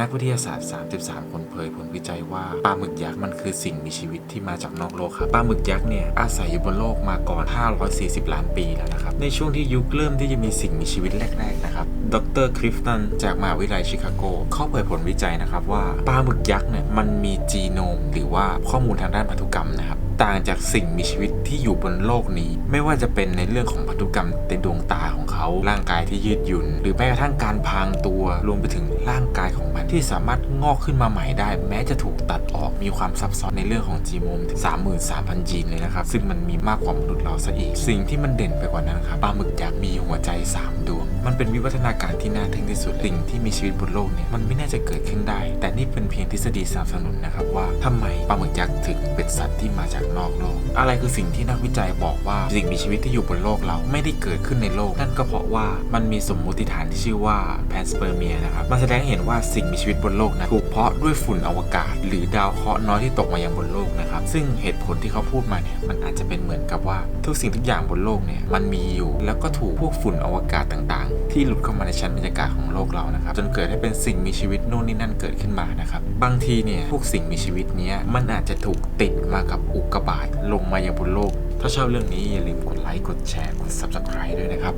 นักวิทยาศาสตร์ 33 คนเผยผลวิจัยว่าปลาหมึกยักษ์มันคือสิ่งมีชีวิตที่มาจากนอกโลกครับปลาหมึกยักษ์เนี่ยอาศัยอยู่บนโลกมาก่อน 540 ล้านปีแล้วนะครับในช่วงที่ยุคเริ่มที่จะมีสิ่งมีชีวิตแรกๆนะครับดรคริฟตันจากมหาวิทยาลัยชิคาโกเขาเผยผลวิจัยนะครับว่าปลาหมึกยักษ์เนี่ยมันมีจีโนม หรือว่าข้อมูลทางด้านพันธุกรรมนะครับต่างจากสิ่งมีชีวิตที่อยู่บนโลกนี้ ไม่ว่าจะเป็นในเรื่องของพันธุกรรมในดวงตาของเขาร่างกายที่ยืดหยุ่น หรือแม้กระทั่งการพรางตัวรวมไปถึงร่างกายของมันที่สามารถงอกขึ้นมาใหม่ได้ แม้จะถูกตัดออกมีความซับซ้อนในเรื่องของจีโนมถึง 33,000 จีนเลยนะครับ ซึ่งมันมีมากกว่ามนุษย์เราซะอีก สิ่งที่มันเด่นไปกว่านั้นครับปลาหมึกยักษ์มีหัวใจ 3 ดวง มันเป็นวิวัฒนาการที่น่าทึ่งที่สุดสิ่งที่มีชีวิตบนโลกเนี่ยมันไม่น่าจะเกิดขึ้นได้ แต่นี่เป็นเพียงทฤษฎีสนับสนุนนะครับว่าทำไมปลาหมึกยักษ์ถึงเป็นสัตว์ที่มาจากนอกโลก อะไรคือสิ่งที่นักวิจัยบอกว่าสิ่งมีชีวิตที่อยู่บนโลกเราไม่ได้เกิดขึ้นในโลก นั่นก็เพราะว่ามันมีสมมติฐานที่ชื่อว่าแพนสเปอร์เมียนะครับมันแสดงให้เห็นว่าสิ่งมีชีวิตบนโลกนะถูกเพาะด้วยฝุ่นอวกาศ หรือดาวเคราะห์น้อยที่ตกมายังบนโลกนะครับ ซึ่งเหตุผลที่เขาพูดมาเนี่ยมันอาจจะเป็นเหมือนกับว่าทุกสิ่งทุกอย่างบนโลกเนี่ยมันมีอยู่ แล้วก็ถูกพวกฝุ่นอวกาศต่างๆ ที่หลุดเข้ามาในชั้นบรรยากาศของโลกเรานะครับจนเกิดให้เป็นสิ่งมีชีวิตโน่นนี่นั่นเกิดขึ้นมานะครับบางทีเนี่ยพวกสิ่งมีชีวิตเนี้ยมันอาจจะถูกติดมากับอุกกาบาตลงมายังบนโลก ถ้าชอบเรื่องนี้อย่าลืมกดไลค์กดแชร์กด subscribe ด้วยนะครับ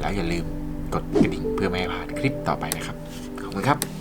แล้วอย่าลืมกดกระดิ่งเพื่อไม่ให้พลาดคลิปต่อไปนะครับ ขอบคุณครับ